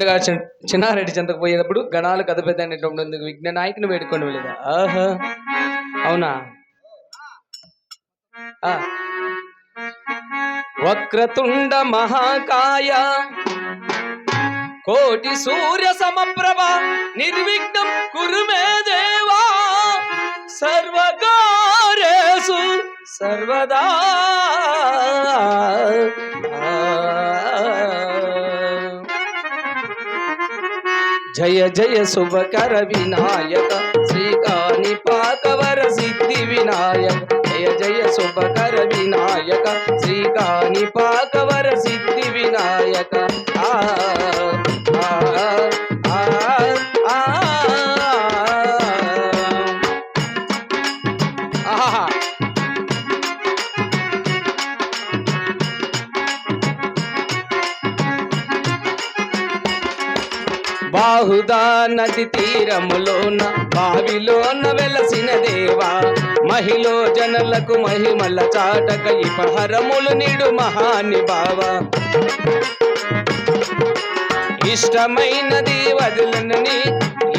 చి- చిన్నారెడ్డి చెంతకు పోయేటప్పుడు గణాలు కథ పెద్ద అనేటువంటి విఘ్న నాయకుని వేడుకొని వెళ్ళేదా? ఆహా. అవునా? ఆ. వక్రతుండ మహాకాయ కోటి సూర్య సమప్రభ నిర్విఘ్నం కురుమే దేవా సర్వకారేసు సర్వదా. జయ జయ శుభకర వినాయక శ్రీకాని పాకవర సిద్ధి వినాయక జయ జయ శుభకర వినాయక శ్రీకాని పాకవర సిద్ధి వినాయక ఆ ఆ, బాహుదా నది తీరములోన బావిలోన వెలసిన దేవా. మహిళ జనలకు మహిమల చాటక ఇపహరములు నిడు మహాని బావా. ఇష్టమైనది వదిలినని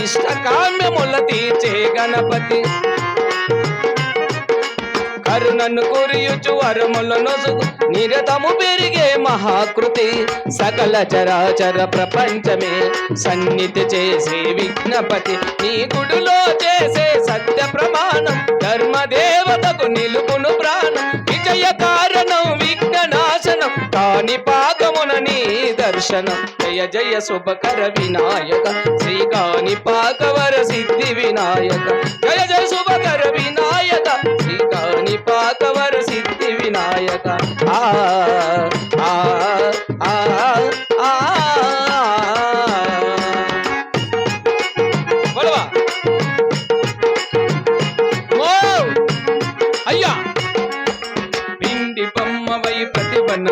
ఇష్ట కామ్యముల తీర్చే గణపతి. వారు నన్ను కురియుచు వరముల నొసుగు. నిరతము పెరిగే మహాకృతి సకల చరాచర ప్రపంచమే. సన్నిధి చేసే విఘ్నపతి నీ గుడిలో చేసే సత్య ప్రమాణం. ధర్మదేవతకు నిలుపును ప్రాణం. విజయ కారణం విఘ్న నాశనం కాని పాకమున నీ దర్శనం. జయ జయ శుభకర వినాయక శ్రీకాని పాకవర సిద్ధి వినాయక. జయ జయ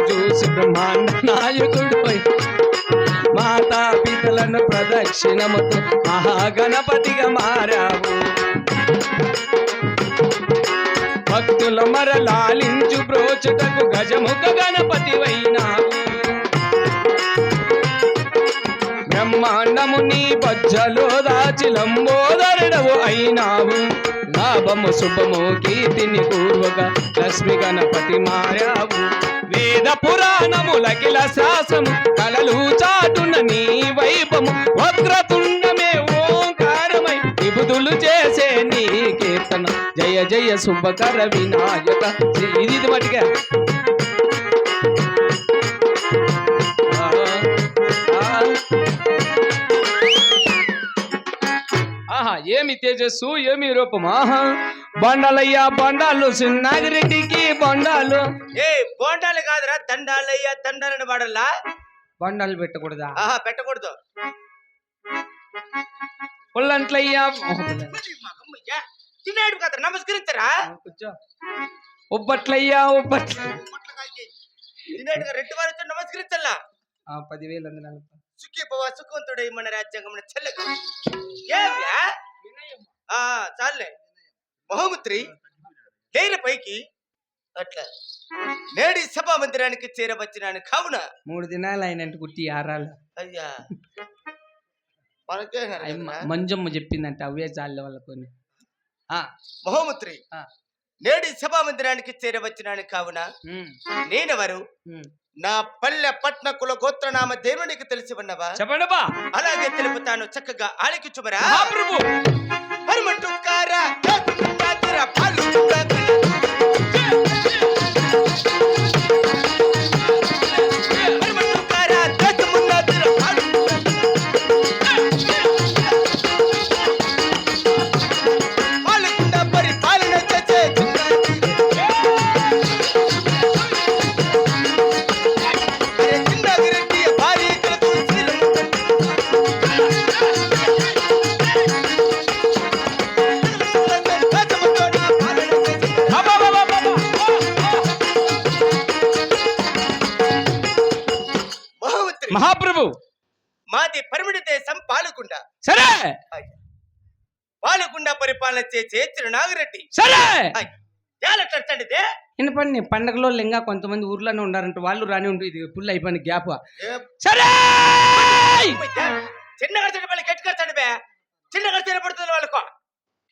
చూసి బ్రహ్మాండ నాయకుడిపై మాతా పితలను ప్రదక్షిణముతో మహాగణపతిగా మారావు. భక్తుల మరలాలించు బ్రోచుటకు గజముఖ గణపతి వైనావు బ్రహ్మాండము నీ బజ్జలో దాచి లంబోదరుడవు అయినావు. లాభము శుభము కీర్తిని పూర్వక లక్ష్మి గణపతి మారావు. వేద పురాణములకిల శాసము కలలు చాటున జయ శుభకర వినాయక. ఇది ఇది మటుగా. ఆహా ఏమి తేజస్సు ఏమి రూపం ఆహా బండాలయ్యా బండాలు సిన్నాగిరెడ్డికి బండాలు. ఏ బోండాలు కాదురా దండాలయ్యా దండాలని వాడల్లా? బండాలు పెట్టకూడదా? ఆహా పెట్టకూడదు. పుల్లంట్లయ్యా. కదా నమస్కరించరా? కూర్చో. ఉబ్బట్లయ్యా ఉబ్బట్ల. తినేడుగా రెడ్డి వారితో నమస్కరించల్లా? ఆ, పదివేలు అంది నలభై సుఖీ భవ సుఖవంతుడై మన రాజ్యాంగం చెల్లగా ఏవ్యా? ఆ చాలే మహోముత్రి లేని పైకి అట్లా నేడి సభా మందిరానికి చేరవచ్చినాను. కావున మూడు దినాలు అయినంటే కుట్టి ఆరాలు. అయ్యా. మనకే మంజమ్మ చెప్పిందంట అవే చాలే వాళ్ళకొని ఆ, మహోముత్రి. నేడి సభా మందిరానికి చేరవచ్చినాను కావున నేనెవరు. నా పల్లె పట్న కుల గోత్రనామ దేవునికి తెలిసి ఉన్నవా? చెప్పండి బా అలాగే తెలుపుతాను చక్కగా ఆలకించుమరా? మహాప్రభు. పరమటుకారా, జాతిర పరిపాలన చేసే తిరునాగిరెడ్డి. సరే! వినపండి పండగలో ఇంకా కొంతమంది ఊర్లోనే ఉన్నారంట వాళ్ళు రాని ఉంటుంది ఇది ఫుల్ అయిపోయింది గ్యాప్. సరే! అమ్మయ్య, చిన్న కడితే మళ్ళీ గట్టి కడతాడు బే. చిన్న కడితే పడుతుంది వాళ్ళకు?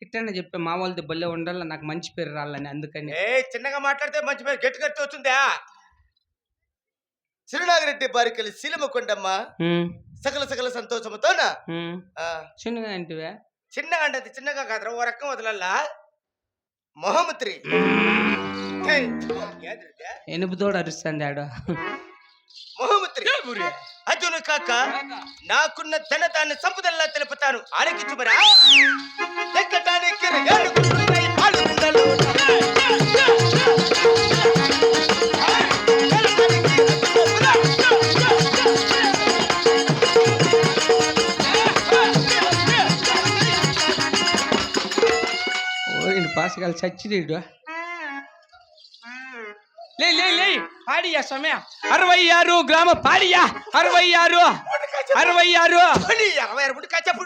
ఇట్టనే చెప్పే మా వాళ్ళది భలే ఉండాలి నాకు మంచి పేరు రాలని అందుకని. ఏ చిన్నగా మాట్లాడితే మంచి పేరు గట్టి కడితే వచ్చిందా చిరునాగిరెడ్డి బారికలి శీలమకొండమ్మ సకల సకల సంతోషముతోన. ఆ, చిన్నగా అంటివే చిన్నగా అంటే చిన్నగా కాదురా ఓ రకం వదలల్లా. ఏదిరిదే? ఎనుపుతోడు అరుస్తుంది ఆడ. మొహమ్మత్రి అర్జును కాక నాకున్న ధనదాన్ని సంపదల్లా తెలుపుతాను. ఆలకించుమరా ఎక్కడానికి ఏనుగులున్నాయి, పాసగాలు చచ్చిడీడు లే లే లే పాడియా సమయ అరవై ఆరు గ్రామ పాడియా అరవై ఆరు అరవై ఆరు అరవై చెప్పు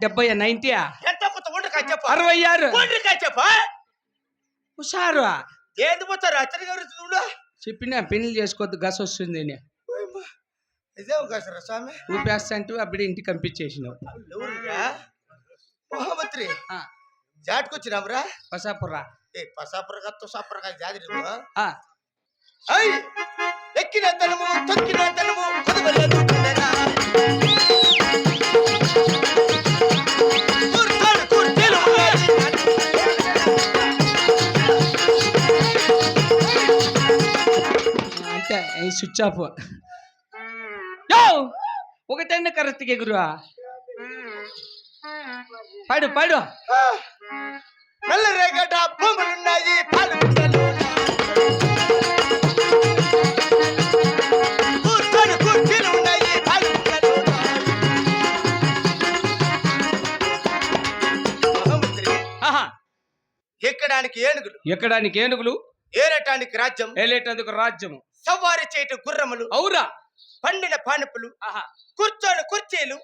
డెబ్బై నైన్టీయా ఎంత కొత్త ఉండి చెప్పు అరవై ఆరు చెప్పు హుషారు ఏంది పోతారు అచ్చడి గారు చూడు చెప్పిన పెళ్ళి చేసుకోవద్దు గస వస్తుంది ఇదేం స్వామి ఊపేస్తా అంటే అప్పుడే ఇంటికి పంపించేసినావు మొహమ్మత్రి ఆ, జాటుకొచ్చినాంరా పసాపురా ఏ పసాపురగా తుసాపురగా జాదిరి ఆ, ఐ ఎక్కిన తనము తొక్కిన తనము కొదవలేదు ఈ స్విచ్ ఆఫ్ యో ఒకటైనా కరెక్ట్గా ఎగురు పడు పడు నల్ల ఎక్కడానికి ఏనుగులు? ఎక్కడానికి ఏనుగులు? ఏరటానికి రాజ్యం? ఏలేటందుకు రాజ్యము. సవారి చేయట గుర్రములు? అవురా. పండిన పానుపులు కూర్చొని కుర్చీలు.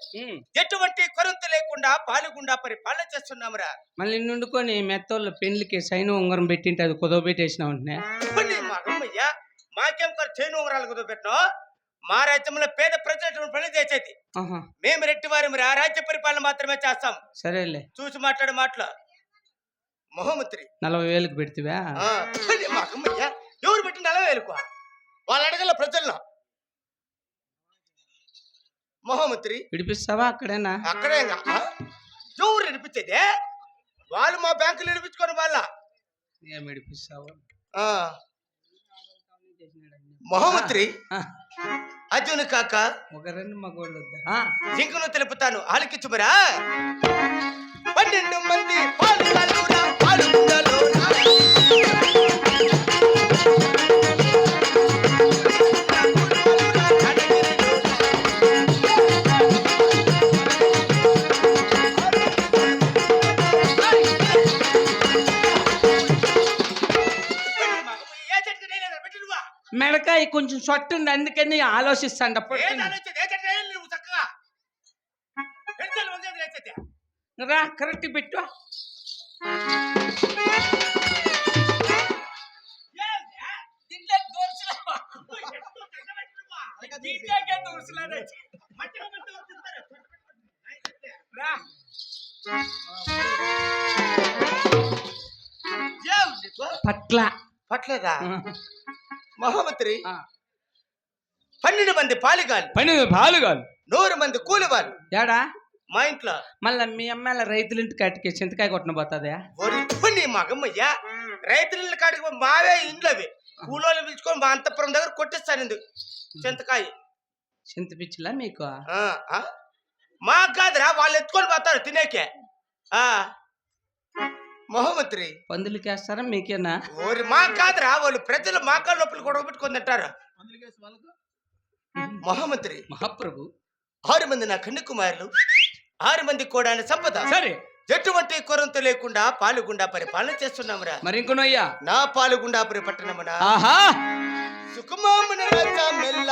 ఎటువంటి కొరంత లేకుండా పాలుగుండా పరిపాలన చేస్తున్నామురా. మళ్ళీ నుండుకొని మెత్తోళ్ళ పెళ్ళికి సైన్ ఉంగరం పెట్టింటే అది కుదవ పెట్టేసిన ఉంటున్నా పోనీ మా అమ్మయ్య మాకేం కొర చేను ఉంగరాలు కుదపెట్టినా మా రాజ్యంలో పేద ప్రజలు పని చేసేది. మేము రెట్టి వారి రాజ్య పరిపాలన మాత్రమే చేస్తాం. సరేలే. చూసి మాట్లాడే మాటలు. మొహమ్మత్రి నలభై వేలకు ఆ, అమ్మయ్య ఎవరు పెట్టి నలవేలుకో వాళ్ళు అడగల ప్రజల్లో. మొహమ్మత్రి విడిపిస్తావా అక్కడేనా? అక్కడే? ఎవరు వినిపించేది వాళ్ళు మా బ్యాంకులు వినిపించుకొని వాళ్ళ ఏం విడిపిస్తావు? అర్జును కాక రెండు మగోళ్ళు వద్దా? జింకను తెలుపుతాను. ఆలకించుమరా? పన్నెండు మంది పాలుగాలురా, పాలుగుండలోనా. ఏ నువ్వు చక్కగా? పెడితే వందేది లేచేది. రా కరెక్ట్ పెట్టు. పట్ల. పట్లేదా? మహామంత్రి ఆ. పన్నెండు మంది పాలిగాలు. పని పాలుగాలు. నూరు మంది కూలివాళ్ళు. ఏడా మా ఇంట్లో. మళ్ళా మీ అమ్మాయిల రైతుల ఇంటికి అటుకే చింతకాయ కొట్టన పోతుందా? నీ మగమ్మయ్య. రైతుల కాడికి పోయి మావే ఇండ్లవి. కూలోళ్ళు పిలుచుకొని మా అంతపురం దగ్గర కొట్టిస్తాను ఇందుకు చింతకాయ. చింత పిచ్చిలా మీకు? ఆ, ఆ? మాకు కాదురా వాళ్ళు ఎత్తుకొని పోతారు తినేకే. ఆ. మహోమంత్రి పందులకి వేస్తారా మీకేనా? ఓరి మా కాదురా వాళ్ళు ప్రజలు మా కాళ్ళ నొప్పులు గొడవ పెట్టుకొని తింటారు. మహామంత్రి మహాప్రభు. ఆరు మంది నా కన్ను కుమారులు. ఆరు మంది కూడా సంపద. సరే. ఎటువంటి కొరంత లేకుండా పాలుగుండా పరిపాలన చేస్తున్నామురా. మరి ఇంకొనయ్యా? నా పాలుగుండా పట్టణమున ఆహా! సుకుమామున రాజా మెల్ల